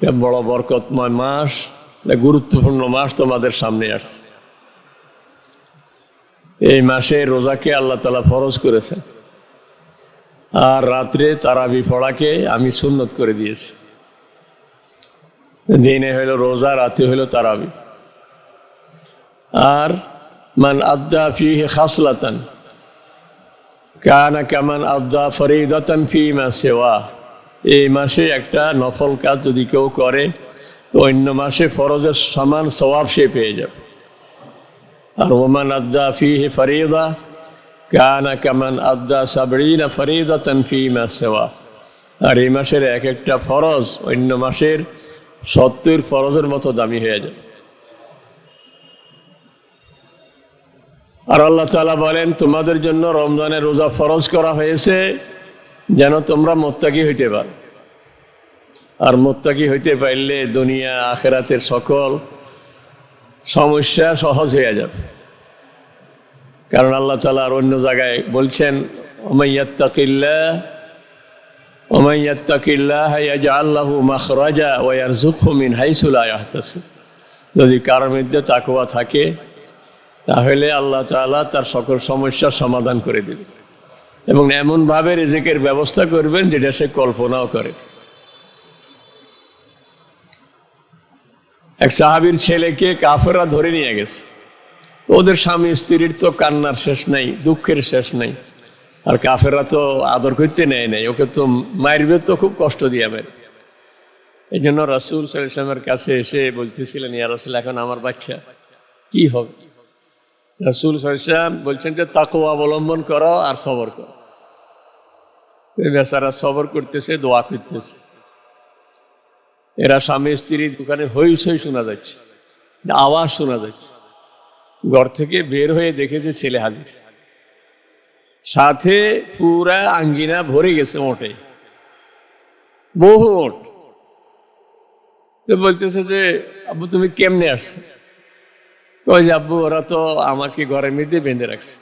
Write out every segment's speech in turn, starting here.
বড় বরকতময় মাস গুরুত্বপূর্ণ মাস তোমাদের সামনে আসছে। এই মাসে রোজাকে আল্লাহ তালা ফরজ করেছেন। আর রাত্রে তারাবি পড়াকে আমি সুন্নত করে দিয়েছি। দিনে হইল রোজা, রাতে হইল তারাবি। আর মান আদা ফিহে খাসলাতান, কানা কামান আদা ফরিদাতান ফি মা সেওয়া। এই মাসে একটা নফল কাজ যদি কেউ করে, তো অন্য মাসে ফরজের সমান সওয়াব সে পেয়ে যাবে। আর ওমান আদা ফিহে ফরিদা, কানা কামান আদা সাবরিনা ফরিদাতান ফি মা সেওয়া আর এই মাসের এক একটা ফরজ অন্য মাসের সত্তর ফরজের মতো দামি হয়ে যাবে। আর আল্লাহ তালা বলেন, তোমাদের জন্য রমজানের রোজা ফরজ করা হয়েছে। যেন তোমরা মোত্তাকি হইতে পারো। আর মোত্তাকি হইতে পারলে দুনিয়া, আখেরাতের সকল সমস্যা সহজ হয়ে যাবে। কারণ আল্লাহ তালা আর অন্য জায়গায় বলছেন যদি কারোর মধ্যে তাকওয়া থাকে, তাহলে আল্লাহ তাআলা তার সকল সমস্যার সমাধান করে দেবে এবং এমনভাবে রিজিকের ব্যবস্থা করবেন যেটা সে কল্পনাও করে। এক সাহাবীর ছেলেকে কাফেররা ধরে নিয়ে গেছে। ওদের স্বামী স্ত্রীর তো কান্নার শেষ নাই, দুঃখের শেষ নাই। আর কাফেররা তো আদর করতে নেয় নাই, ওকে তো মারবে তো খুব কষ্ট দিয়ে মেরে এই জন্য রাসুল সাল্লামের কাছে এসে বলতেছিলেন, ইয়া রাসুল, এখন আমার বাচ্চা, কি হবে? রাসুল সাল্লাম বলছেন যে তাকো অবলম্বন করো আর সবর করো। বেচারা সবর করতেছে, দোয়া ফিরতেছে। এরা স্বামী স্ত্রী দোকানে হইসই শোনা যাচ্ছে, আওয়াজ শোনা যাচ্ছে। ঘর থেকে বের হয়ে দেখেছে ছেলে হাজির। সাথে পুরা আঙ্গিনা ভরে গেছে ওটে বহু ওট তো বলতেছে যে, আব্বু, তুমি কেমনে আসছো? ওই যে আব্বু, ওরা তো আমাকে ঘরের মধ্যে বেঁধে রাখছে।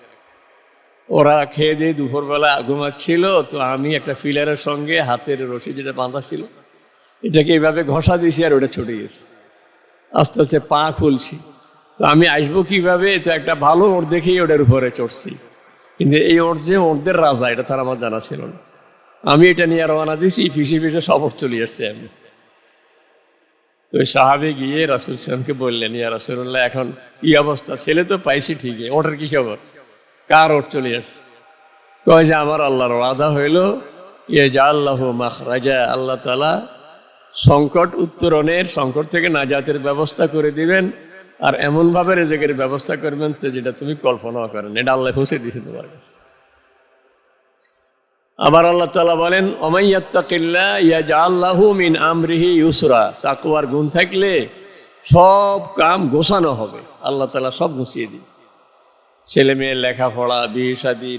ওরা খেয়ে দিয়ে দুপুরবেলা ঘুমাচ্ছিল, তো আমি একটা ফিলারের সঙ্গে হাতের রশি যেটা বাঁধা ছিল, এটাকে এইভাবে ঘষা দিয়েছি আর ওটা ছুটে গেছে। আস্তে আস্তে পা খুলছি। তো আমি আসব কীভাবে? তো একটা ভালো ওর দেখেই ওটার উপরে চড়ছি। কিন্তু এই ওর যে ওরদের রাজা, এটা তার আমার জানা ছিল না। আমি এটা নিয়ে রওনা দিছি ফিসে ফিসে সবর চলে আসছে আমি তো সাহাবে গিয়ে রাসুল সালামকে বললেন, ইয়া রাসুল্লাহ এখন কি অবস্থা, ছেলে তো পাইছি ঠিকই, ওটার কি খবর? কার ওট চলে আসছে কয় যে, আমার আল্লাহর আদা হইল ইয়ে যা আল্লাহ মাখ রাজা আল্লাহ তালা সংকট উত্তরণের, সংকট থেকে নাজাতের ব্যবস্থা করে দিবেন, আর এমনভাবে রেজেকের ব্যবস্থা করবেন তো যেটা তুমি কল্পনাও করেন এটা আল্লাহ পৌঁছে দিয়েছে তোমার কাছে। আবার আল্লাহ তালা বলেন অমাইয়াত্তাকিল্লা ইয়া যা আল্লাহু মিন আমরিহি ইউসরা। তাকুয়ার গুণ থাকলে সব কাম গোছানো হবে। আল্লাহ তালা সব গুছিয়ে দিই ছেলে মেয়ের লেখাপড়া, বিয়ে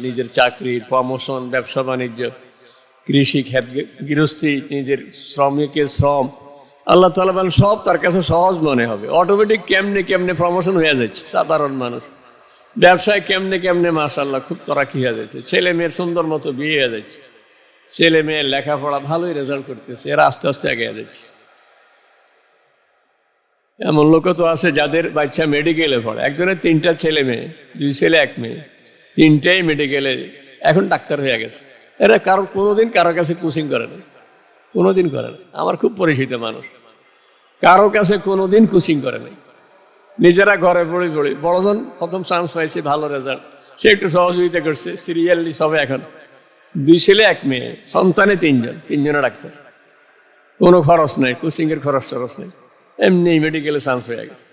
নিজের চাকরি প্রমোশন ব্যবসা বাণিজ্য, কৃষি ক্ষেত গৃহস্থী, নিজের শ্রমিকের শ্রম। আল্লাহ তালা বলেন, সব তার কাছে সহজ মনে হবে। অটোমেটিক কেমনে কেমনে প্রমোশন হয়ে যাচ্ছে, সাধারণ মানুষ। ব্যবসায় কেমনে কেমনে মাসাল্লাহ খুব তরাকি হয়ে যাচ্ছে। ছেলে মেয়ের সুন্দর মতো বিয়ে হয়ে যাচ্ছে। ছেলে মেয়ের লেখাপড়া ভালোই রেজাল্ট করতেছে, এরা আস্তে আস্তে আগে যাচ্ছে। এমন লোক তো আছে যাদের বাচ্চা মেডিকেলে পড়ে। একজনের তিনটা ছেলে মেয়ে, দুই ছেলে, এক মেয়ে। তিনটাই মেডিকেলে এখন ডাক্তার হয়ে গেছে। এরা কারও, কোনোদিন কারোর কাছে কোচিং করে না। কোনোদিন করে না। আমার খুব পরিচিত মানুষ। কারও কাছে কোনোদিন কোচিং করে নাই। নিজেরা ঘরে পড়ে পড়ে। বড়জন প্রথম চান্স পাইছে, ভালো রেজাল্ট সে একটু সহযোগিতা করছে। সিরিয়ালি সবে এখন। দুই ছেলে, এক মেয়ে। সন্তানে তিনজন। তিনজনে ডাক্তার। কোনো খরচ নেই। কোচিংয়ের খরচ টরচ নেই। এমনি মেডিকেলে চান্স হয়ে গেছে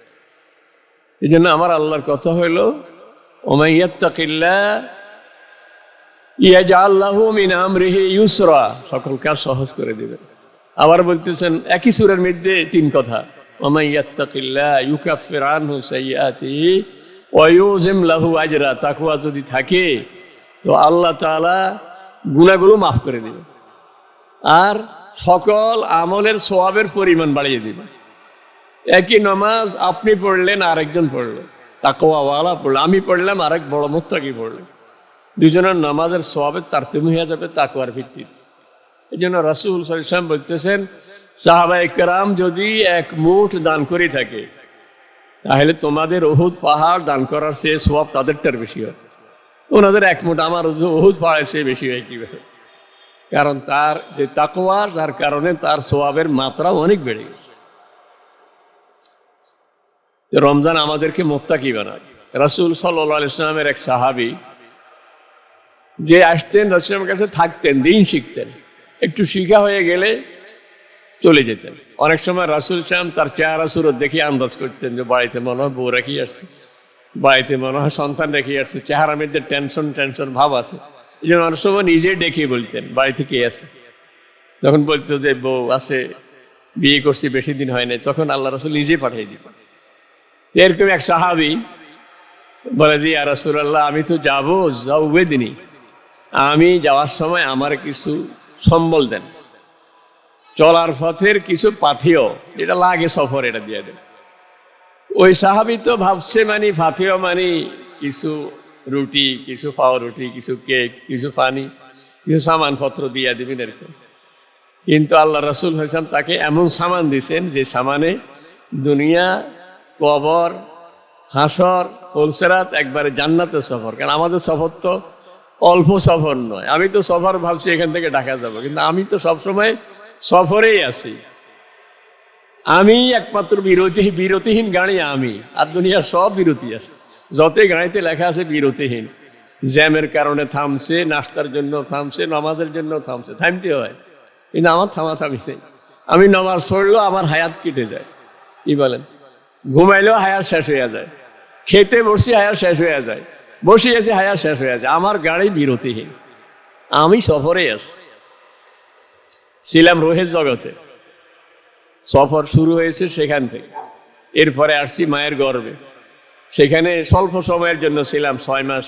এই জন্য আমার আল্লাহর কথা হইল ওমাইয়াত্তাকিল্লা ইয়াজা আল্লাহ মিন আমরিহি ইউসরা। সকল কাজ সহজ করে দিবেন। আবার বলতেছেন, একই সুরের মধ্যে তিন কথা। ওমাইয়াত্তাকিল্লা ইউকাফির আনহু সাইয়াতিহি ওয়ুজিম লাহু আজরা তাকওয়া যদি থাকে, তো আল্লাহ তাআলা গুনাহগুলো মাফ করে দিবে। আর সকল আমলের সোয়াবের পরিমাণ বাড়িয়ে দিবে। একই নামাজ আপনি পড়লেন, আরেকজন পড়লেন তাকওয়াওয়ালা পড়লেন আমি পড়লাম, আরেক বড় মোত্তাকি পড়লেন দুজনের নামাজের সোয়াবের তারতম্য হয়ে যাবে তাকুয়ার ভিত্তিতে। এই জন্য রাসুল সাল্লাম বলতেছেন সাহাবা একরাম যদি এক মুঠ দান করে থাকে, তাহলে তোমাদের ওহুদ পাহাড় দান করার সে সব তাদেরটার বেশি হয়। ওনাদের এক মুঠ আমার ওহুদ পাহাড়ের চেয়ে বেশি হয় কীভাবে? কারণ তার যে তাকওয়া, যার কারণে তার সোয়াবের মাত্রা অনেক বেড়ে গেছে। রমজান আমাদেরকে মোত্তাকি বানায়। রাসুল ইসলামের এক সাহাবি যে আসতেন, রসুলের কাছে থাকতেন, দিন শিখতেন। একটু শিখা হয়ে গেলে চলে যেতেন। অনেক সময় রাসুল ইসলাম তার চেহারা সুরত দেখে আন্দাজ করতেন যে বাড়িতে মনে হয় বউ রাখি আসছে। বাড়িতে মনে হয় সন্তান রেখে আসছে। চেহারার মধ্যে টেনশন টেনশন ভাব আছে। এই জন্য অনেক সময় নিজে ডেকে বলতেন, বাড়িতে কে আছে? যখন বলতো যে, বউ আছে, বিয়ে করছি, বেশি দিন হয় নাই। তখন আল্লাহ রাসুল নিজে পাঠিয়ে দিতেন। এরকম এক সাহাবি বলে যে আর রাসুল্লাহ আমি তো যাব যাওবে দিনই আমি যাওয়ার সময় আমার কিছু সম্বল দেন। চলার পথের কিছু পাথিও যেটা লাগে সফর, এটা দিয়ে দেন। ওই সাহাবি তো ভাবছে মানে ফাথিও মানে কিছু রুটি, কিছু পাওয়া রুটি, কিছু কেক, কিছু পানি, কিছু সামানপত্র দিয়ে দেবেন এরকম। কিন্তু আল্লাহ রসুল হোসেন তাকে এমন সামান দিয়েছেন যে সামানে দুনিয়া, কবর, হাসর, ফুলসেরাত একবারে জান্নাতের সফর। কারণ আমাদের সফর তো অল্প সফর নয়। আমি তো সফর ভাবছি এখান থেকে ঢাকা যাব, কিন্তু আমি তো সবসময় সফরেই আছি। আমি একমাত্র বিরতি বিরতিহীন গাড়ি আমি, আর দুনিয়ার সব বিরতি আছে। যতই গাড়িতে লেখা আছে বিরতিহীন। জ্যামের কারণে থামছে, নাস্তার জন্য থামছে, নামাজের জন্য থামছে। থামতে হয়, কিন্তু আমার থামাথামি নেই। আমি নামাজ পড়লেও আমার হায়াত কেটে যায়। কি বলেন? ঘুমাইলেও হায়াত শেষ হয়ে যায়। খেতে বসি হায়াত শেষ হয়ে যায়। বসে এসে হায়াত শেষ হয়ে যায়। আমার গাড়ি বিরতিহীন। আমি সফরে আছি। ছিলাম রোহের জগতে। সফর শুরু হয়েছে সেখান থেকে। এরপরে আসছি মায়ের গর্বে সেখানে স্বল্প সময়ের জন্য ছিলাম ছয় মাস,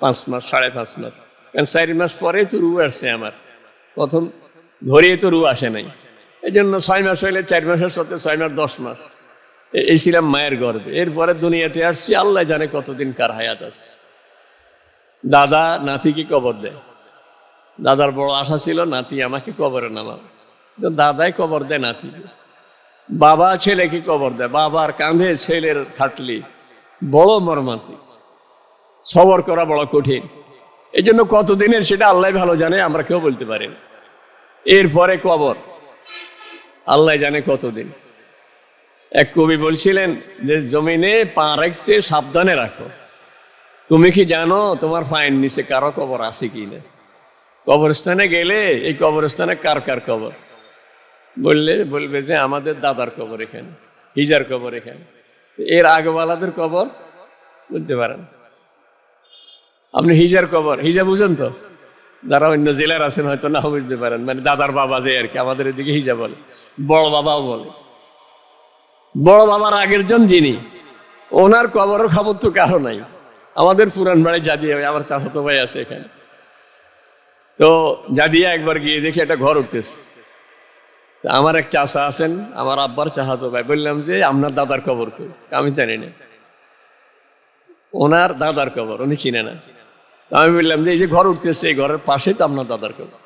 পাঁচ মাস, সাড়ে পাঁচ মাস। কারণ চারি মাস পরে তো রু আসছে আমার। প্রথম ধরিয়ে তো রু আসে নাই। এই জন্য ছয় মাস হইলে চার মাসের সাথে ছয় মাস, দশ মাস। এই ছিলাম মায়ের গর্বে এরপরে দুনিয়াতে আসছি, আল্লাহ জানে কতদিন কার হায়াত আছে। দাদা নাতিকে কবর দেয়। দাদার বড় আশা ছিল, নাতি আমাকে কবরে নামাবে। তো দাদাই কবর দেয় নাতি। বাবা ছেলেকে কবর দেয়। বাবার কাঁধে ছেলের খাটলি। বড় মর্মান্তিক। সবর করা বড় কঠিন। এই জন্য কতদিনের সেটা আল্লাহ ভালো জানে, আমরা কেউ বলতে পারি না। এরপরে কবর। আল্লাহ জানে কতদিন। এক কবি বলছিলেন যে, জমিনে পা রাখতে সাবধানে রাখো। তুমি কি জানো তোমার ফাইন নিচে কারও কবর আছে কি না? কবরস্থানে গেলে এই কবরস্থানে কার কার কবর? বললে, বলবে যে আমাদের দাদার কবর এখানে, হিজার কবর এখানে। এর আগেওয়ালাদের কবর? বুঝতে পারেন। আপনি হিজার কবর, হিজা বুঝেন তো? যারা অন্য জেলার আছেন হয়তো না বুঝতে পারেন। মানে দাদার বাবা যে আর কি, আমাদের এদিকে হিজা বলে, বড় বাবাও বলে। বড় বাবার আগের জন যিনি, ওনার কবরের খবর তো কারও নাই। আমাদের পুরান বাড়ি জাদিয়া আমার চাচাতো ভাই আছে এখানে। তো জাদিয়া একবার গিয়ে দেখি একটা ঘর উঠতেছে। আমার এক চাষা আছেন, আমার আব্বার চাহাতো ভাই। বললাম যে, আপনার দাদার কবর কই? আমি জানি না। ওনার দাদার কবর, উনি চিনে না। আমি বললাম যে, এই যে ঘর উঠতেছে, এই ঘরের পাশে তো আপনার দাদার কবর।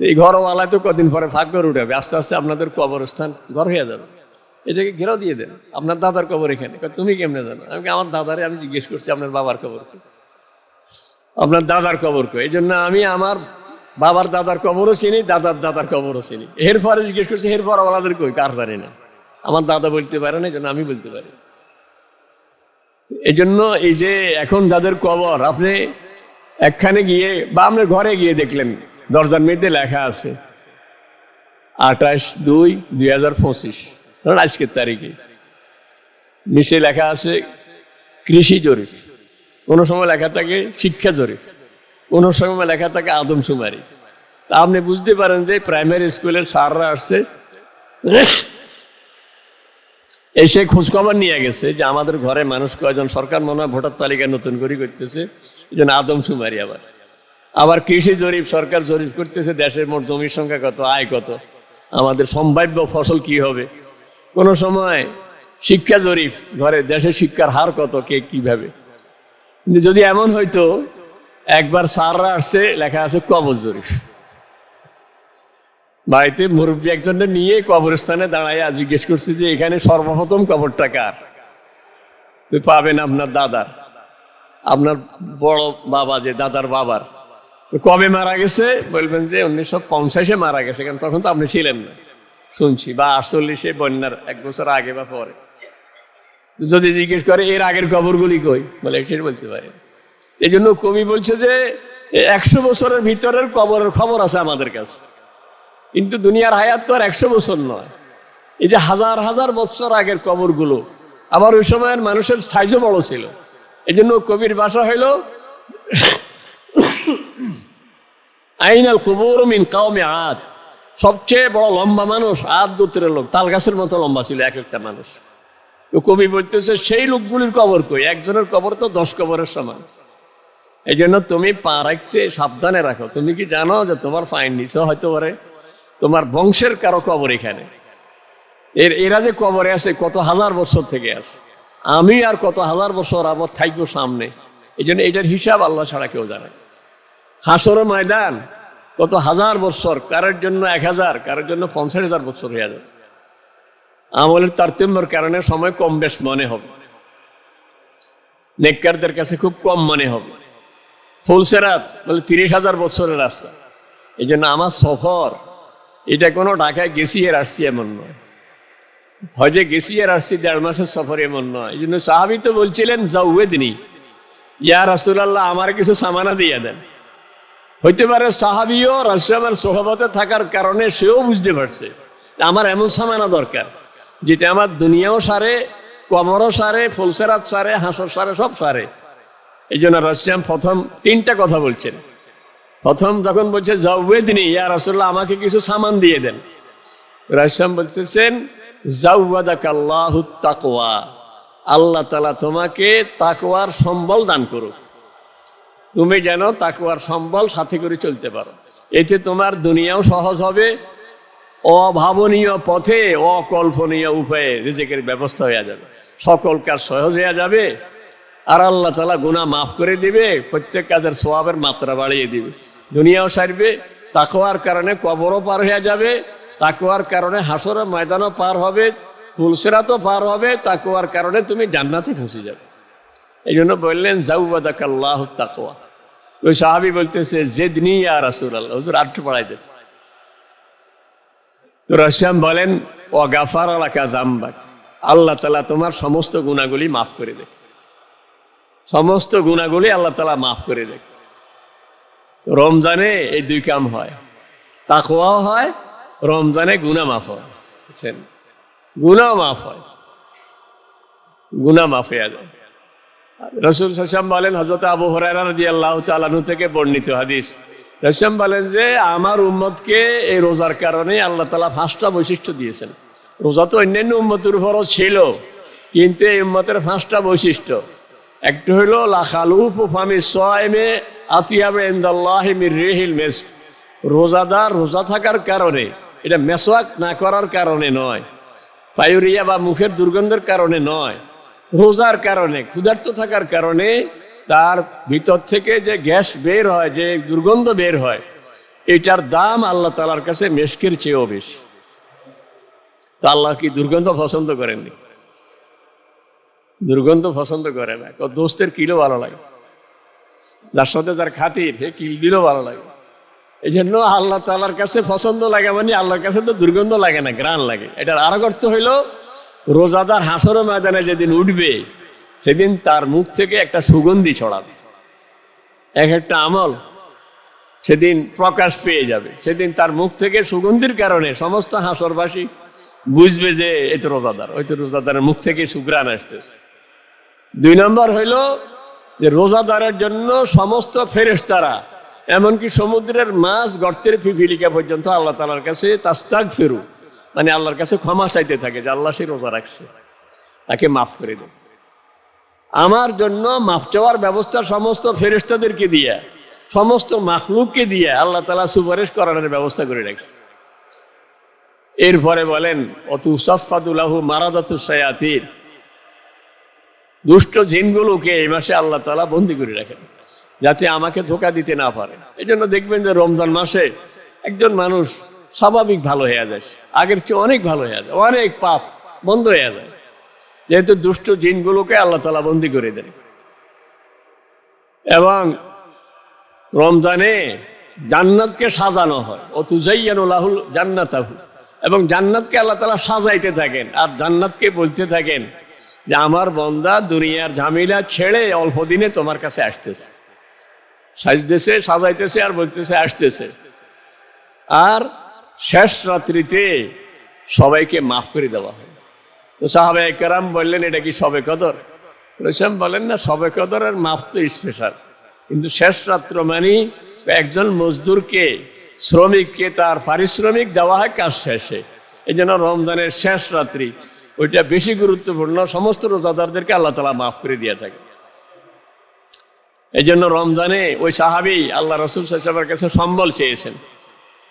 এই ঘরওয়ালায় তো কদিন পরে ফাঁক করে উঠে যাবে আস্তে আস্তে আপনাদের কবরস্থান ঘর হয়ে যাবে। এটাকে ঘেরাও দিয়ে দেন, আপনার দাদার কবর এখানে। তুমি কেমনে জানো? আমি আমার দাদারে আমি জিজ্ঞেস করছি, আপনার বাবার কবর আপনার দাদার কবর কই? এই জন্য আমি আমার বাবার দাদার কবরও চিনি, দাদার দাদার কবরও চিনি। এরপরে জিজ্ঞেস করছি, এরপর আমাদের কই? কার জানি না। আমার দাদা বলতে পারে না এই জন্য আমি বলতে পারি। এই জন্য এই যে এখন যাদের কবর, আপনি একখানে গিয়ে বা আপনার ঘরে গিয়ে দেখলেন, দরজার মধ্যে লেখা আছে, আঠাশ দুই দুই হাজার পঁচিশ। আজকের তারিখে। নিচে লেখা আছে, কৃষি জরিপ। কোনো সময় লেখা থাকে শিক্ষা জরিপ, কোনো সময় লেখা থাকে আদমশুমারি তা আপনি বুঝতে পারেন যে প্রাইমারি স্কুলের স্যাররা আসছে, এসে খোঁজখবর নিয়ে গেছে যে আমাদের ঘরে মানুষ কয়জন, সরকার মনে হয় ভোটার তালিকা নতুন করে করতেছে, এই জন্য আবার। আবার কৃষি জরিপ, সরকার জরিপ করতেছে, দেশের মোট জমির সংখ্যা কত, আয় কত, আমাদের সম্ভাব্য ফসল কি হবে। কোনো সময় শিক্ষা জরিপ, ঘরে দেশের শিক্ষার হার কত, কে কীভাবে? যদি এমন হইতো, একবার সাররা আসছে, লেখা আছে কবর জরিপ বাড়িতে মুরব্বী একজনকে নিয়ে কবরস্থানে দাঁড়ায় জিজ্ঞেস করছি যে, এখানে সর্বপ্রথম কবরটা কার? তো পাবেন আপনার দাদার আপনার বড় বাবা যে, দাদার বাবার। কবে মারা গেছে? বলবেন যে, উনিশশো পঞ্চাশে মারা গেছে। কারণ তখন তো আপনি ছিলেন না। শুনছি। বা আটচল্লিশে বন্যার এক বছর আগে বা পরে। যদি জিজ্ঞেস করে, এর আগের কবরগুলি কই? বলে বলতে পারে। এই জন্য কবি বলছে যে, একশো বছরের ভিতরের কবরের খবর আছে আমাদের কাছে। কিন্তু দুনিয়ার হায়াত তো আর একশো বছর নয়। এই যে হাজার হাজার বছর আগের কবরগুলো, আবার ওই সময়ের মানুষের সাইজও বড় ছিল। এই জন্য কবির বাসা হইল, আইনাল কবর মিন কাউমে আদ। সবচেয়ে বড় লম্বা মানুষ আদ গোত্রের লোক। তাল গাছের মতো লম্বা ছিল এক একটা মানুষ। তো কবি বলতেছে, সেই লোকগুলির কবর কই? একজনের কবর তো দশ কবরের সমান। এই জন্য তুমি পা রাখতে সাবধানে রাখো। তুমি কি জানো যে তোমার ফাইন নিচে হয়তো পারে তোমার বংশের কারও কবর এখানে? এর, এরা যে কবরে আছে, কত হাজার বছর থেকে আছে। আমি আর কত হাজার বছর আবার থাকব সামনে। এই জন্য এটার হিসাব আল্লাহ ছাড়া কেউ জানে। হাসর ময়দান কত হাজার বছর, কারোর জন্য এক হাজার, কারোর জন্য পঞ্চাশ হাজার বছর হয়ে যাবে। আমলের তারতম্যর কারণে সময় কম বেশ মনে হবে। নেককারদের কাছে খুব কম মনে হবে। ফুলসেরাত বলে তিরিশ হাজার বছরের রাস্তা। এই জন্য আমার সফর, এটা কোনো ঢাকায় গেছি এর আসছি এমন নয়। হজে গেছি আর আসছি দেড় মাসের সফর এমন নয়। এই জন্য সাহাবি তো বলছিলেন জাউয়ে দিনী ইয়া রাসুলাল্লাহ, আমার কিছু সামানা দিয়ে দেন। হইতে পারে সাহাবিও রাসুলামের সোহবতে থাকার কারণে সেও বুঝতে পারছে, আমার এমন সামানা দরকার। যেটা আমার দুনিয়াও সারে, কমরও সারে, ফুলসেরাত সারে হাঁসর সারে, সব সারে। এই জন্য রাশিয়াম প্রথম তিনটা কথা বলছেন। প্রথম যখন বলছে জাউয়ে দিনী ইয়া রাসুল্লাহ আমাকে কিছু সামান দিয়ে দেন। রাশিয়াম বলতেছেন জাউবাদাকাল্লাহু তাকওয়া, আল্লাহ তালা তোমাকে তাকওয়ার সম্বল দান করুক। তুমি যেন তাকওয়ার সম্বল সাথে করে চলতে পারো। এতে তোমার দুনিয়াও সহজ হবে অভাবনীয় পথে, অকল্পনীয় উপায়ে রিজেকের ব্যবস্থা হয়ে যাবে। সকল কাজ সহজ হয়ে যাবে। আর আল্লাহ তালা গুণা মাফ করে দিবে, প্রত্যেক কাজের স্বভাবের মাত্রা বাড়িয়ে দিবে। দুনিয়াও সারবে, তাকওয়ার কারণে কবরও পার হয়ে যাবে, তাকওয়ার কারণে হাসর ময়দানও পার হবে ফুলসেরাতও পার হবে, তাকওয়ার কারণে তুমি জান্নাতে পৌঁছে যাবে। এই জন্য বললেন জাউবাদাকাল্লাহ তাকওয়া। ওই সাহাবি বলতেছে, জেদনি আর রাসুল আল্লাহ হুজুর আটটু পড়াই দেন। তো রাশিয়াম বলেন ও গাফার আলাকা দাম্বাক আল্লাহ তালা তোমার সমস্ত গুণাগুলি মাফ করে দেয়। সমস্ত গুণাগুলি আল্লাহ তালা মাফ করে দেয়। রমজানে এই দুই কাম হয়, তাকওয়াও হয়, রমজানে গুণা মাফ হয়। বুঝছেন? গুণা মাফ হয়। গুণা মাফ হয়ে যায়। রসুল সাসাম বলেন হজরত আবু হরাইরা রাজি আল্লাহ তালানু থেকে বর্ণিত হাদিস। রসাম বলেন যে, আমার উম্মতকে এই রোজার কারণে আল্লাহ তালা পাঁচটা বৈশিষ্ট্য দিয়েছেন। রোজা তো অন্যান্য উম্মতের উপরও ছিল, কিন্তু এই উম্মতের পাঁচটা বৈশিষ্ট্য। একটা হইল লাখালুফ ফামি সোয়াইমে আতিয়াবে ইন্দাল্লাহ মির রেহিল মেস রোজাদার রোজা থাকার কারণে, এটা মেসওয়াক না করার কারণে নয়, পায়ুরিয়া বা মুখের দুর্গন্ধের কারণে নয়, রোজার কারণে, ক্ষুধার্ত থাকার কারণে তার ভিতর থেকে যে গ্যাস বের হয়, যে দুর্গন্ধ বের হয়, এটার দাম আল্লাহ তালার কাছে মেশকের চেয়েও বেশি। তা আল্লাহ কি দুর্গন্ধ পছন্দ করেননি? দুর্গন্ধ পছন্দ করে না। দোস্তের কিলো ভালো লাগে। যার সাথে যার খাতির, সে কিল দিলেও ভালো লাগে। এই জন্য আল্লাহ তালার কাছে পছন্দ লাগে মানে আল্লাহর কাছে তো দুর্গন্ধ লাগে না গ্রান লাগে। এটার আরও অর্থ হইল, রোজাদার হাসর ময়দানে যেদিন উঠবে সেদিন তার মুখ থেকে একটা সুগন্ধি ছড়াবে। এক একটা আমল সেদিন প্রকাশ পেয়ে যাবে। সেদিন তার মুখ থেকে সুগন্ধির কারণে সমস্ত হাসরবাসী বুঝবে যে এই তো রোজাদার, ওই তো রোজাদারের মুখ থেকে সুগ্রাণ আসতেছে। দুই নম্বর হইল যে রোজাদারের জন্য সমস্ত ফেরেস্তারা এমনকি সমুদ্রের মাছ, গর্তের পিপিলিকা পর্যন্ত আল্লাহ তালার কাছে তাস্তাক ফেরু মানে আল্লাহর কাছে ক্ষমা চাইতে থাকে যে আল্লাহ সে রোজা রাখছে, তাকে মাফ করে দেবে। আমার জন্য মাফ চাওয়ার ব্যবস্থা সমস্ত ফেরেস্তাদেরকে দিয়ে, সমস্ত মাখলুককে দিয়ে আল্লাহ তালা সুপারিশ করানোর ব্যবস্থা করে রাখছে। এরপরে বলেন অতু সফাতুল্লাহু মারাদাতু দুষ্ট জিনগুলোকে এই মাসে আল্লাহ তালা বন্দি করে রাখেন, যাতে আমাকে ধোকা দিতে না পারে। এই জন্য দেখবেন যে রমজান মাসে একজন মানুষ স্বাভাবিক ভালো হয়ে যায়, আগের চেয়ে অনেক ভালো হয়ে যায়, অনেক পাপ বন্ধ হয়ে যায়। যেহেতু দুষ্ট জিনগুলোকে আল্লাহ তালা বন্দি করে দেন। এবং রমজানে জান্নাতকে সাজানো হয়। ও তুজাইয়ানুল্লাহুল জান্নাতাহু। এবং জান্নাতকে আল্লাহ তালা সাজাইতে থাকেন। আর জান্নাতকে বলতে থাকেন যে, আমার বন্দা দুনিয়ার ঝামেলা ছেড়ে অল্প দিনে তোমার কাছে আসতেছে। সাজতেছে, সাজাইতেছে আর বলতেছে, আসতেছে। আর শেষ রাত্রিতে সবাইকে মাফ করে দেওয়া হয়। তো সাহাবে একরাম বললেন, এটা কি সবে কদর? রসম বলেন না, সবে কদরের মাফ তো স্পেশাল কিন্তু শেষ রাত্র মানে একজন মজদুরকে, শ্রমিককে, তার পারিশ্রমিক দেওয়া হয় কাজ শেষে। এই জন্য রমজানের শেষ রাত্রি, ওইটা বেশি গুরুত্বপূর্ণ, সমস্ত রোজাদারদেরকে আল্লাহ তালা মাফ করে দিয়ে থাকে। এই জন্য রমজানে ওই সাহাবি আল্লাহ রসুল সাহেবের কাছে সম্বল চেয়েছেন।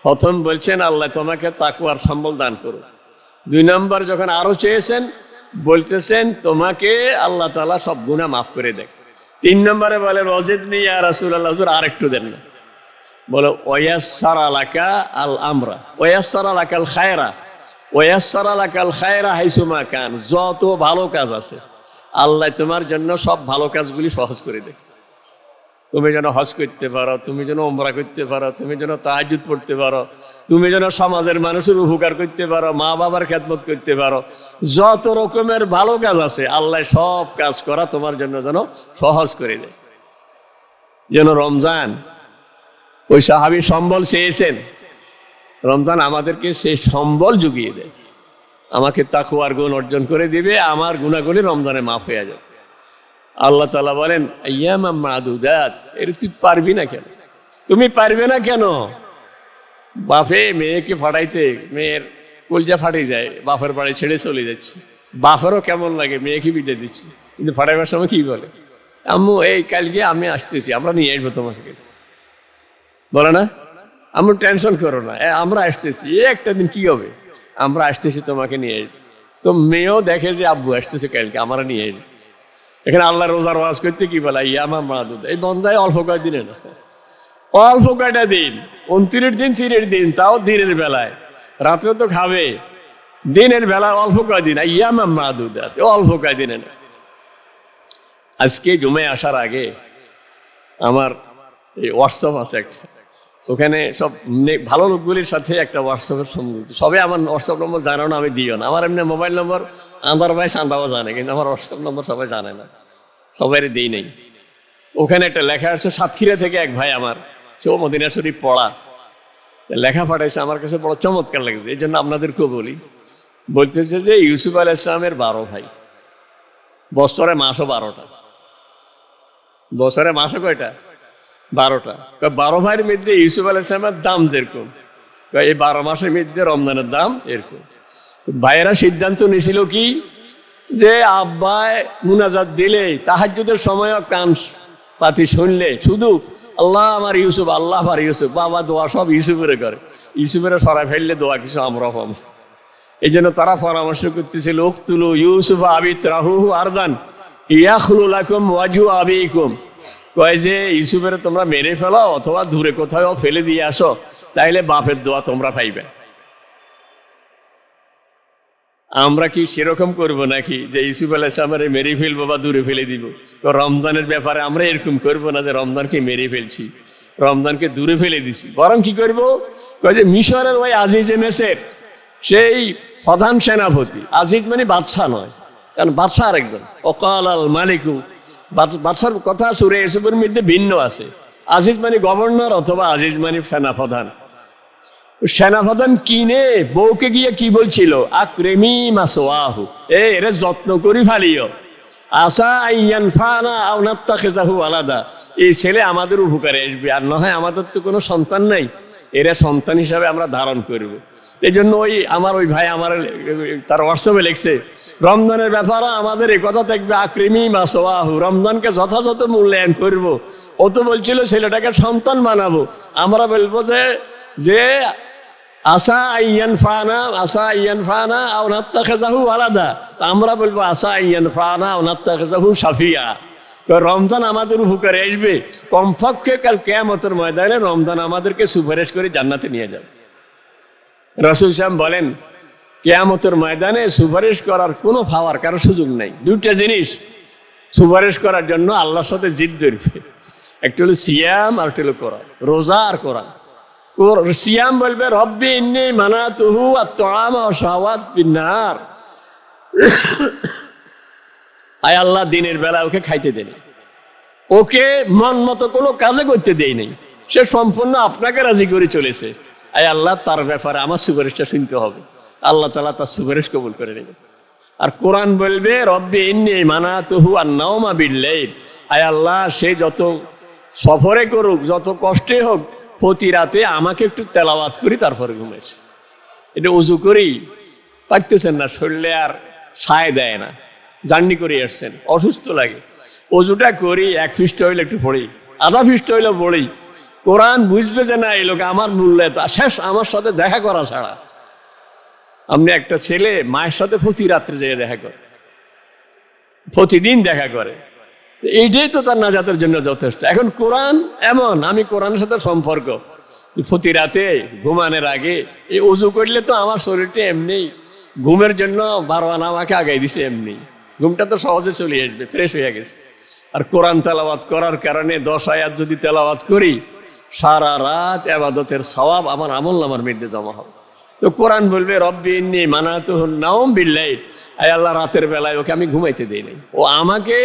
প্রথম বলছেন, আল্লাহ তোমাকে তাকুয়ার সম্বল দান করো দুই নম্বর যখন আরও চেয়েছেন, বলতেছেন, তোমাকে আল্লাহ তালা সব গুণা মাফ করে দেয় তিন নম্বরে বলে নিয়ে আর রাসুল আল্লাহ আর একটু দেন না। বলো ওয়াসার আলাকা আল আমরা ওয়াসার আলাকাল খায়রা ওয়াসার আলাকাল খায়রা হাইসুমা কান, যত ভালো কাজ আছে, আল্লাহ তোমার জন্য সব ভালো কাজগুলি সহজ করে দেয় তুমি যেন হজ করতে পারো, তুমি যেন ওমরা করতে পারো, তুমি যেন তাহাজুদ পড়তে পারো, তুমি যেন সমাজের মানুষের উপকার করতে পারো মা বাবার খেদমত করতে পারো, যত রকমের ভালো কাজ আছে, আল্লাহ সব কাজ করা তোমার জন্য যেন সহজ করে দেয়। যেন রমজান, ওই সাহাবি সম্বল চেয়েছেন, রমজান আমাদেরকে সেই সম্বল জুগিয়ে দেয়। আমাকে তাকুয়ার গুণ অর্জন করে দিবে, আমার গুণাগুলি রমজানে মাফ হয়ে যাবে। আল্লাহ তালা বলেন ইয়ামা এর তুই পারবি না কেন? তুমি পারবে না কেন? বাপে মেয়েকে ফাটাইতে মেয়ের কলজা ফাটে যায়, বাপের বাড়ি ছেড়ে চলে যাচ্ছে। বাপেরও কেমন লাগে, মেয়েকে বিদে দিচ্ছে। কিন্তু ফাটাইবার সময় কি বলে? আম্মু, এই কালকে আমি আসতেছি, আমরা নিয়ে আসব তোমাকে। বলে না? আমরা টেনশন করো না আমরা আসতেছি, এ একটা দিন কি হবে? আমরা আসতেছি তোমাকে নিয়ে আসব। তো মেয়েও দেখে যে, আব্বু, আসতেছে কালকে আমরা নিয়ে আসব। এখানে আল্লাহ রোজার ওয়াজ করতে কি বলা? ইয়ামা মাদুদ এই বন্ধায় অল্প কয়েকদিনে না? অল্প কয়টা দিন। উনত্রিশ দিন, তিরিশ দিন, তাও দিনের বেলায়। রাত্রে তো খাবে। দিনের বেলায় অল্প কয়দিন ইয়ামা মাদুদ অল্প কয়দিনে না? আজকে জমে আসার আগে আমার এই হোয়াটসঅ্যাপ আছে একটা। ওখানে সব ভালো লোকগুলির সাথে একটা হোয়াটসঅ্যাপের সম্মিলিত সবে আমার হোয়াটসঅ্যাপ নম্বর জানো না, আমি দিও না। আমার এমনি মোবাইল নম্বর আন্দার ভাই সান্দাও জানে, কিন্তু আমার হোয়াটসঅ্যাপ নম্বর সবাই জানে না। সবাই দিই নেই। ওখানে একটা লেখা আছে, সাতক্ষীরা থেকে এক ভাই আমার সেও মদিনা শরীফ পড়া। লেখা পাঠাইছে, আমার কাছে বড় চমৎকার লেগেছে, এই জন্য আপনাদেরকেও বলি। বলতেছে যে ইউসুফ আল ইসলামের বারো ভাই। বছরে মাসও বারোটা। বছরে মাসও কয়টা? বারোটা। বারো ভাইয়ের মধ্যে ইউসুফ আল ইসলামের দাম যেরকম এই বারো মাসের মধ্যে রমজানের দাম এরকম। ভাইয়েরা সিদ্ধান্ত নিয়েছিল কি? যে আব্বায় মুনাজাত দিলে, তাহাজ্জুদের সময়ও কান পাতি শুনলে, শুধু আল্লাহ আমার ইউসুফ, আল্লাহ আমার ইউসুফ, বাবা দোয়া সব ইউসুফের করে ইউসুফের সরাই ফেললে দোয়া কিছু আমরা পাম এই জন্য তারা পরামর্শ করতেছিল উক্তুলু ইউসুফ আবিত রাহু আরদান লাকুম ওয়াজু আবিকুম। কয় যে, ইউসুফের তোমরা মেরে ফেলো অথবা দূরে কোথাও ফেলে দিয়ে আসো, তাইলে বাপের দোয়া তোমরা পাইবে। আমরা কি সেরকম করব নাকি যে ইসুফ আলাইসলামের মেরে ফেলব বা দূরে ফেলে দিব? তো রমজানের ব্যাপারে আমরা এরকম করব না যে, রমজানকে মেরে ফেলছি, রমজানকে দূরে ফেলে দিছি। বরং কি করব? কয় যে, মিশরের ওই আজিজ মেসের সেই প্রধান সেনাপতি, আজিজ মানে বাদশাহ নয়, কারণ বাদশাহ আরেকজন। অকাল আল মালিকু বাদশার কথা সুরে এসবের মধ্যে ভিন্ন আছে। আজিজ মানে গভর্নর অথবা আজিজ মানে সেনাপ্রধান। সেনাপ্রধান কিনে বউকে গিয়ে কি বলছিল? আক্রেমি মাসোয়াহু এ, এরে যত্ন করি ফালিও আশা আইয়ান ফানা আউনাত্তা খেজাহু আলাদা। এই ছেলে আমাদের উপকারে আসবে, আর নয় আমাদের তো কোনো সন্তান নাই। এরা সন্তান হিসাবে আমরা ধারণ করব। এই জন্য ওই আমার ওই ভাই আমার, তার হোয়াটসঅ্যাপে লিখছে রমজানের ব্যাপারে আমাদের এই কথা থাকবে আক্রিমি মাসোয়াহু রমজানকে যথাযথ মূল্যায়ন করব। ও তো বলছিল, ছেলেটাকে সন্তান বানাবো। আমরা বলব যে যে আসা আইয়ান ফানা, আসা আইয়ান ফানা নাত্তা খেজাহু আলাদা। আমরা বলব, আসা আইয়ান ফানা নাত্তা খেজাহু সাফিয়া রমজান আমাদের উপকারে আসবে। কমপক্ষে কাল কেয়ামতের ময়দানে রমজান আমাদেরকে সুপারিশ করে জান্নাতে নিয়ে যাবে। রসুল সাহেব বলেন কেয়ামতের ময়দানে সুপারিশ করার কোনো পাওয়ার কারও সুযোগ নাই। দুইটা জিনিস সুপারিশ করার জন্য আল্লাহর সাথে জিদ ধরবে। একটা হলো সিয়াম আর একটা হলো কোরআন। রোজা আর কোরআন। ওর সিয়াম বলবে, রব্বি ইন্নি মানা তুহু আর তোয়াম ও শাওয়াত বিন্নার আয় আল্লাহ, দিনের বেলা ওকে খাইতে দেন ওকে মন মতো কোনো কাজে করতে দেই নেই। সে সম্পূর্ণ আপনাকে রাজি করে চলেছে। আয় আল্লাহ, তার ব্যাপারে আমার সুপারিশটা শুনতে হবে। আল্লাহ তালা তার সুপারিশ কবুল করে নেবে। আর কোরআন বলবে, রব্বি ইন্নি মানা তুহু আর নাওমা বিল্লাইল। আয় আল্লাহ, সে যত সফরে করুক, যত কষ্টে হোক, প্রতি রাতে আমাকে একটু তেলাওয়াত করি, তারপরে ঘুমেছে এটা উজু করি পারতেছেন না, শরীরে আর সায় দেয় না। জার্নি করে আসছেন, অসুস্থ লাগে। অজুটা করি, এক ফিস্ট হইলে একটু পড়ি, আধা ফিস্ট হইলে পড়ি। কোরআন বুঝবে যে না, এই লোক আমার মূল্য শেষ, আমার সাথে দেখা করা ছাড়া। আপনি একটা ছেলে মায়ের সাথে প্রতি রাত্রে যেয়ে দেখা করে, প্রতিদিন দেখা করে। এইটাই তো তার নাজাতের জন্য যথেষ্ট। এখন কোরআন এমন, আমি কোরআনের সাথে সম্পর্ক। প্রতি রাতে ঘুমানোর আগে এই উজু করলে তো আমার শরীরটা এমনি ঘুমের জন্য বারোয়ান আমাকে আগাই দিছে এমনি। ঘুমটা তো সহজে চলে আসবে ফ্রেশ হয়ে গেছে। আর কোরআন তেলাওয়াত করার কারণে দশ আয়াত যদি তেলাওয়াত করি, সারা রাত আবাদতের সওয়াব আমার আমল আমার মধ্যে জমা হবে। তো কোরআন বলবে, রব্বি ইন্নি মানাত নাওম বিল্লাই আয় আল্লাহ, রাতের বেলায় ওকে আমি ঘুমাইতে দিই নাই। ও আমাকে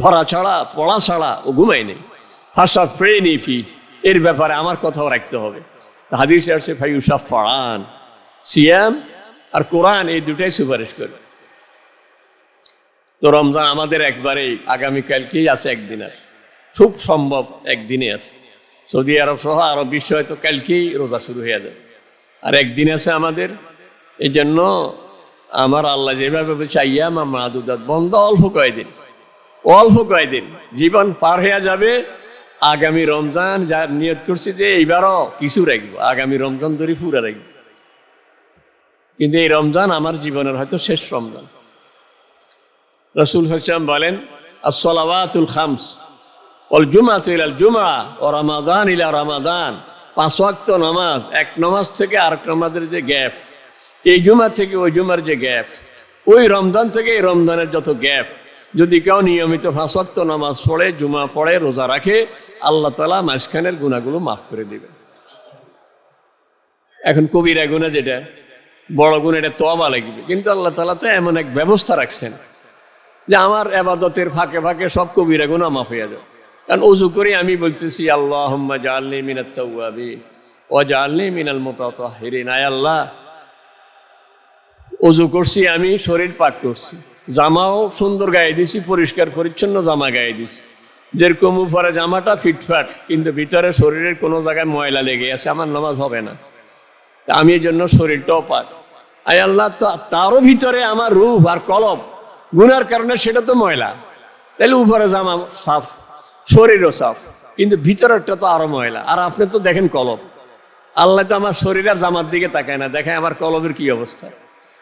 ধরা ছাড়া, পড়া ছাড়া ও ঘুমাই নেই। ফাঁসা ফ্রে নিফি এর ব্যাপারে আমার কথাও রাখতে হবে। হাদিসে ভাই উসাফ ফাড়ান সিয়াম আর কোরআন এই দুটাই সুপারিশ করে তো রমজান আমাদের একবারেই আগামীকালকেই আছে একদিন আছে খুব সম্ভব একদিনে আছে। সৌদি আরব সহ আরব বিশ্ব হয়তো কালকেই রোজা শুরু হয়ে যাবে। আর একদিন আছে আমাদের। এই জন্য আমার আল্লাহ যেভাবে চাইয়া মা মাদুদাত বন্ধ, অল্প কয়েকদিন অল্প কয়েকদিন জীবন পার হয়ে যাবে। আগামী রমজান যা নিয়ত করছি যে এইবারও কিছু রাখব, আগামী রমজান ধরে পুরা রাখব। কিন্তু এই রমজান আমার জীবনের হয়তো শেষ রমজান। রসুল হাসাম বলেন আসলাওয়াতুল খামস অল জুমা ইলাল জুমা ও রামাদান ইলা রামাদান। পাঁচ ওয়াক্ত নামাজ, এক নামাজ থেকে আরেক নামাজের যে গ্যাপ, এই জুমার থেকে ওই জুমার যে গ্যাপ, ওই রমজান থেকে এই রমজানের যত গ্যাপ, যদি কেউ নিয়মিত ওয়াক্ত নামাজ পড়ে, জুমা পড়ে, রোজা রাখে, আল্লাহ তালা মাঝখানের গুণাগুলো মাফ করে দিবে। এখন কবিরা গুণা যেটা, বড় গুণ এটা তোয়াবা লাগবে, কিন্তু আল্লাহ তালা তো এমন এক ব্যবস্থা রাখছেন যে আমার আবাদতের ফাঁকে ফাঁকে সব কবিরা গুণা মাফ হয়ে যাবে। কারণ উজু করে আমি বলতেছি আল্লাহ জালনি মিনাত তাওয়াবিন ও জালনি মিনাল মুতাতাহিরিন আয় আল্লাহ, উজু করছি আমি, শরীর পাক করছি, জামাও সুন্দর গায়ে দিছি, পরিষ্কার, পরিচ্ছন্ন জামা গায়ে দিছি। যেরকম উপরে জামাটা ফিটফাট, কিন্তু ভিতরে শরীরের কোনো জায়গায় ময়লা লেগে আছে, আমার নামাজ হবে না। আমি এই জন্য শরীরটাও পাক। আয় আল্লাহ, তো, তারও ভিতরে আমার রূপ আর কলম, গুনার কারণে সেটা তো ময়লা। তাহলে উপরে জামা সাফ। শরীরও সাফ কিন্তু ভিতরেরটা তো আরও ময়লা। আর আপনি তো দেখেন কলম। আল্লাহ তো আমার শরীর আর জামার দিকে তাকায় না। দেখায় আমার কলমের কি অবস্থা।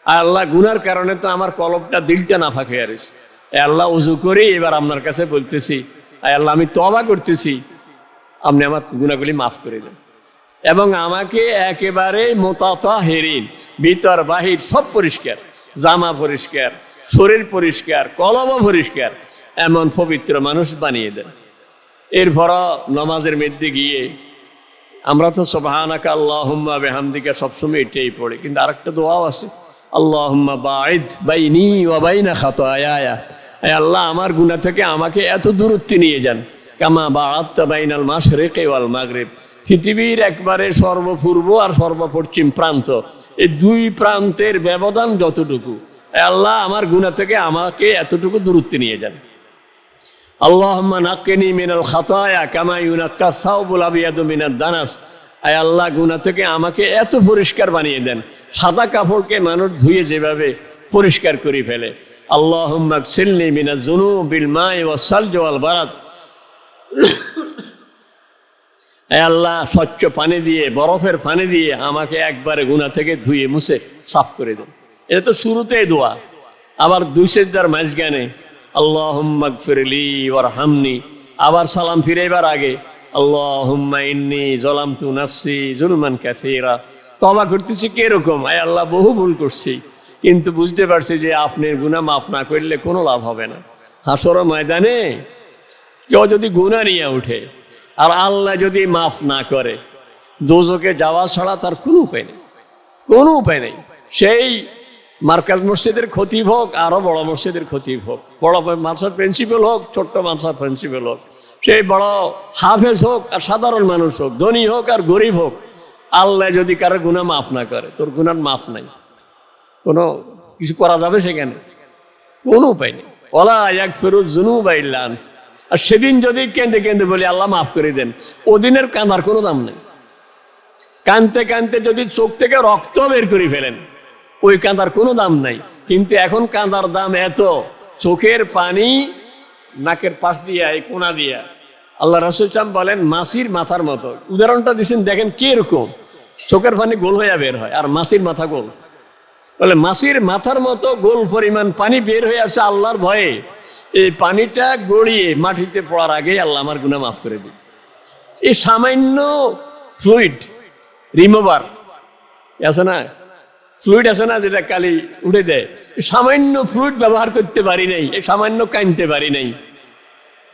আর আল্লাহ গুনার কারণে তো আমার কলমটা দিলটা না ফাঁকে আরিস আল্লাহ উজু করি, এবার আপনার কাছে বলতেছি আল্লাহ, আমি তবা করতেছি। আপনি আমার গুণাগুলি মাফ করে দেন। এবং আমাকে একেবারে মোতাতা হেরিন ভিতর, বাহির সব পরিষ্কার। জামা পরিষ্কার, শরীর পরিষ্কার, কলমও পরিষ্কার, এমন পবিত্র মানুষ বানিয়ে দেন। এরপর নামাজের মধ্যে গিয়ে আমরা তো সবাহানাকা আল্লাহম্মা বেহামদিকা সবসময় এটাই পড়ি, কিন্তু আরেকটা দোয়াও আছে, আল্লাহম্মা বাইদ বাইনি বাইনা খাতো আয়া আল্লাহ, আমার গুণা থেকে আমাকে এত দূরত্বে নিয়ে যান। কামা বা আত্মা বাইনাল মাস রেখে ওয়াল মাগরেব। পৃথিবীর একবারে সর্বপূর্ব আর সর্বপশ্চিম প্রান্ত, এই দুই প্রান্তের ব্যবধান যতটুকু আল্লাহ, আমার গুণা থেকে আমাকে এতটুকু দূরত্বে নিয়ে যান। আল্লাহম্মা নাক্কেনি মিনাল খাতায়া কামা ইউনাক্কা সাউবুল আবিয়াদু মিনাল দানাস। আয় আল্লাহ গুনা থেকে আমাকে এত পরিষ্কার বানিয়ে দেন। সাদা কাপড়কে মানুষ ধুয়ে যেভাবে পরিষ্কার করে ফেলে। আল্লাহম্মা সিলনি মিনা জুনু বিল মাই ওয়াসাল জওয়াল বারাত আল্লাহ, স্বচ্ছ পানি দিয়ে, বরফের পানি দিয়ে আমাকে একবারে গুণা থেকে ধুয়ে মুছে সাফ করে দেন। এটা তো শুরুতেই দোয়া। আবার দুই সেজদার মাঝখানে আল্লাহ ফিরলি ওর হামনি আবার সালাম ফিরেবার আগে আল্লাহ ইন্নি জলাম তু নফসি জুলমান ক্যাসিরা তবা করতেছি কীরকম? আয় আল্লাহ, বহু ভুল করছি। কিন্তু বুঝতে পারছি যে আপনার গুণা মাফ না করলে কোনো লাভ হবে না। হাসর ময়দানে কেউ যদি গুণা নিয়ে উঠে, আর আল্লাহ যদি মাফ না করে দোজকে যাওয়া ছাড়া তার কোনো উপায় নেই। কোনো উপায় নেই। সেই মার্কাজ মসজিদের ক্ষতি হোক আরও বড় মসজিদের ক্ষতি হোক বড় মানসার প্রিন্সিপাল হোক, ছোট্ট মানসার প্রিন্সিপাল হোক। সেই বড় হাফেজ হোক আর সাধারণ মানুষ হোক, ধনী হোক আর গরিব হোক, আল্লাহ যদি কারও গুণা মাফ না করে, তোর গুণার মাফ নাই। কোনো কিছু করা যাবে সেখানে? কোনো উপায় নেই। ওলা এক ফেরুজ জুনু বাইল্লান আর সেদিন যদি কেঁদে কেঁদে বলি, আল্লাহ মাফ করে দেন। ওদিনের কাঁদার কোনো দাম নেই। কানতে কানতে যদি চোখ থেকে রক্ত বের করে ফেলেন ওই কাঁদার কোনো দাম নাই। কিন্তু এখন কাঁদার দাম এত, চোখের পানি নাকের পাশ দিয়া, এই কোনা দিয়া। আল্লাহ রসুল চাম বলেন, মাসির মাথার মতো। উদাহরণটা দিচ্ছেন দেখেন কি এরকম? চোখের পানি গোল হইয়া বের হয়, আর মাসির মাথা গোল। বলে, মাসির মাথার মতো গোল পরিমাণ পানি বের হয়ে আসছে আল্লাহর ভয়ে। এই পানিটা গড়িয়ে মাটিতে পড়ার আগেই আল্লাহ আমার গুণা মাফ করে দিই এই সামান্য ফ্লুইড রিমুভার আছে না? ফ্লুইড আছে না যেটা কালি উঠে দেয়। সামান্য ফ্লুইড ব্যবহার করতে পারি নাই, সামান্য কানতে পারি নাই।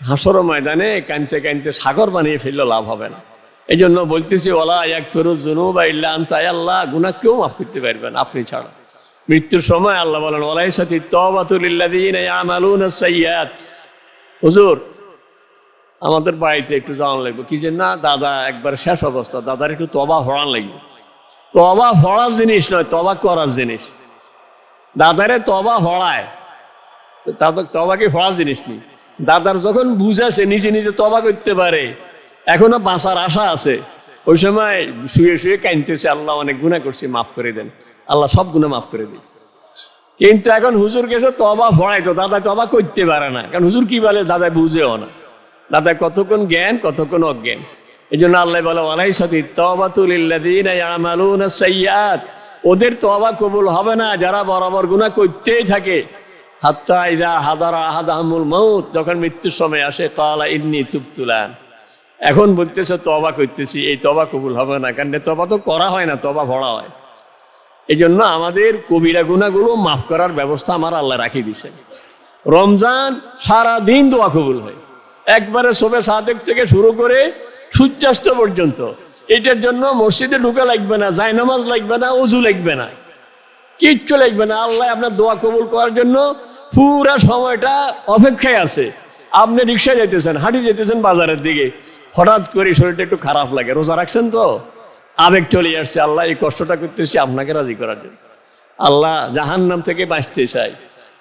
হাসর ময়দানে কানতে কানতে সাগর বানিয়ে ফেললে লাভ হবে না। এই জন্য বলতেছি ওলা এক ফেরুজ জুনু বা ইল্লা আন্তাই আল্লাহ গুণা কেউ মাফ করতে পারবেন আপনি ছাড়া। মৃত্যুর সময় আল্লাহ বলেন ওলাই সাথী সাইয়াত হুজুর, আমাদের বাড়িতে একটু যাওয়ান লাগবে। কি যে না, দাদা একবার শেষ অবস্থা, দাদার একটু তবা হড়ান লাগবে। তবা হড়ার জিনিস নয় তবা করার জিনিস। দাদারে তবা হড়ায়। তবা কি হড়ার জিনিস নেই দাদার যখন বুঝাছে নিজে নিজে তবা করতে পারে। এখনও বাঁচার আশা আছে। ওই সময় শুয়ে শুয়ে কানতেছে আল্লাহ অনেক গুণা করছি, মাফ করে দেন। আল্লাহ সব গুণা মাফ করে দিন কিন্তু এখন হুজুর গেছে তবা ভরাই তো, দাদা তবা করতে পারে না। কারণ হুজুর কি বলে? দাদা বুঝেও না। দাদা কতক্ষণ জ্ঞান, কতক্ষণ অজ্ঞান। এই জন্য আল্লাহ বলে ওলাই সতী সাইয়াত ওদের তবা কবুল হবে না, যারা বরাবর গুনাহ করতেই থাকে। হাত্তা ইদা হাদারা আহাদাহমুল মৌত যখন মৃত্যুর সময় আসে কালা ইন্নি তুবতুলান এখন বলতেছে তবা করতেছি। এই তবা কবুল হবে না, কারণ তবা তো করা হয় না তবা ভরা হয়। এই জন্য আমাদের কবিরা গুণাগুলো মাফ করার ব্যবস্থা আমার আল্লাহ রাখি দিছে রমজান সারা দিন দোয়া কবুল হয়। একবারে শোবে সাদেক থেকে শুরু করে সূর্যাস্ত পর্যন্ত। এটার জন্য মসজিদে ঢুকা লাগবে না, জায়নামাজ লাগবে না, অজু লাগবে না। কিচ্ছু লাগবে না। আল্লাহ আপনার দোয়া কবুল করার জন্য পুরা সময়টা অপেক্ষায় আছে। আপনি রিক্সায় যেতেছেন হাঁটি যেতেছেন বাজারের দিকে। হঠাৎ করে শরীরটা একটু খারাপ লাগে। রোজা রাখছেন তো? আবেগ চলে আসছে। আল্লাহ এই কষ্টটা করতেছি আপনাকে রাজি করার জন্য। আল্লাহ জাহান নাম থেকে বাঁচতে চাই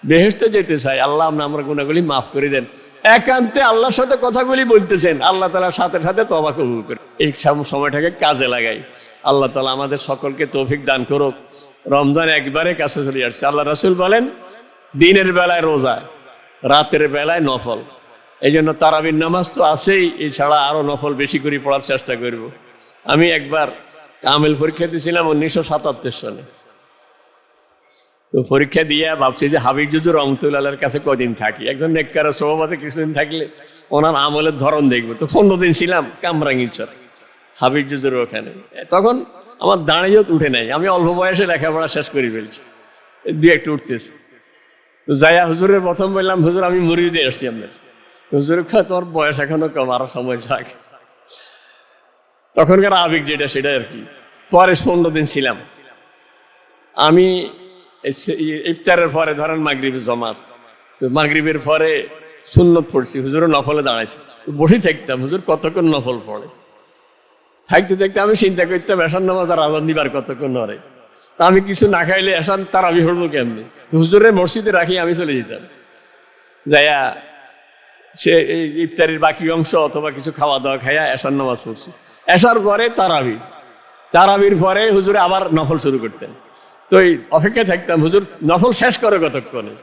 বেহেস্তে যেতে চাই। আল্লাহ আমার গুণাগুলি মাফ করে দেন। একান্তে আল্লাহর সাথে কথাগুলি বলতেছেন। আল্লাহ তালার সাথে সাথে তবা কবুল করে এই সম- সময়টাকে কাজে লাগাই। আল্লাহ তালা আমাদের সকলকে তৌফিক দান করুক। রমজান একবারে কাছে চলে আসছে। আল্লাহ রসুল বলেন, দিনের বেলায় রোজা, রাতের বেলায় নফল। এই জন্য তারাবির নামাজ তো আছেই, এছাড়া আরও নফল বেশি করে পড়ার চেষ্টা করব। আমি একবার কামেল পরীক্ষা দিয়েছিলাম উনিশশো সাতাত্তর সালে। তো পরীক্ষা দিয়ে ভাবছি যে হাবিব জুজুর রহমতুল্লাহের কাছে কদিন থাকি। একজন নেককার সভাপতি কিছুদিন থাকলে ওনার আমলের ধরন দেখব। তো পনেরো দিন ছিলাম কামরাঙ্গিচর হাবিব জুজুর ওখানে। তখন আমার দাঁড়িয়েও উঠে নাই, আমি অল্প বয়সে লেখাপড়া শেষ করে ফেলছি দু একটু উঠতেছি। তো যাইয়া হুজুরের প্রথম বললাম, হুজুর, আমি মুড়িয়ে আসছি আপনার হুজুর তোমার বয়স এখনও কম, আরও সময় থাক তখনকার আবেগ যেটা সেটা আর কি। পরে পনেরো দিন ছিলাম। আমি ইফতারের পরে ধরেন মাগরিবের জমাত। তো মাগরিবের পরে সুন্নত পড়ছি, হুজুরও নফলে দাঁড়াইছে। বসে থাকতাম, হুজুর কতক্ষণ নফল পড়ে? থাকতে থাকতে আমি চিন্তা করতাম এসান নামাজ আর আজান দিবার কতক্ষণ নরে তা আমি কিছু না খাইলে এসান তার আমি হড়বো কেমনি? তো হুজুরের মসজিদে রাখি, আমি চলে যেতাম। যাইয়া সে এই ইফতারির বাকি অংশ অথবা কিছু খাওয়া দাওয়া খাইয়া এসার নামাজ পড়ছি। এসার পরে তারাবি। তারাবির পরে হুজুরে আবার নফল শুরু করতেন। তো এই অপেক্ষায় থাকতাম, হুজুর, নফল শেষ করে কতক্ষণে?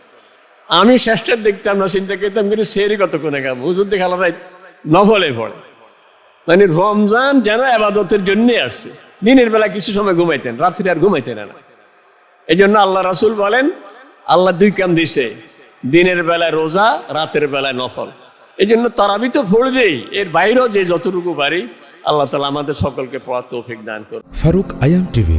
আমি শেষটার দেখতাম না, চিন্তা করতাম, কিন্তু সেরই কতক্ষণে খাব? হুজুর দেখাল রাই নফলে পড়ে। মানে রমজান যেন আবাদতের জন্যে আসছে দিনের বেলা কিছু সময় ঘুমাইতেন রাত্রি আর ঘুমাইতেন না। এই জন্য আল্লাহ রাসুল বলেন, আল্লাহ দুই কাম দিছে, দিনের বেলায় রোজা, রাতের বেলায় নফল। এই জন্য তারাবি তো পড়বেই, এর বাইরেও যে যতটুকু পারি, আল্লাহ তালা আমাদের সকলকে পড়ার তৌফিক দান করুন। ফারুক আয়াম টিভি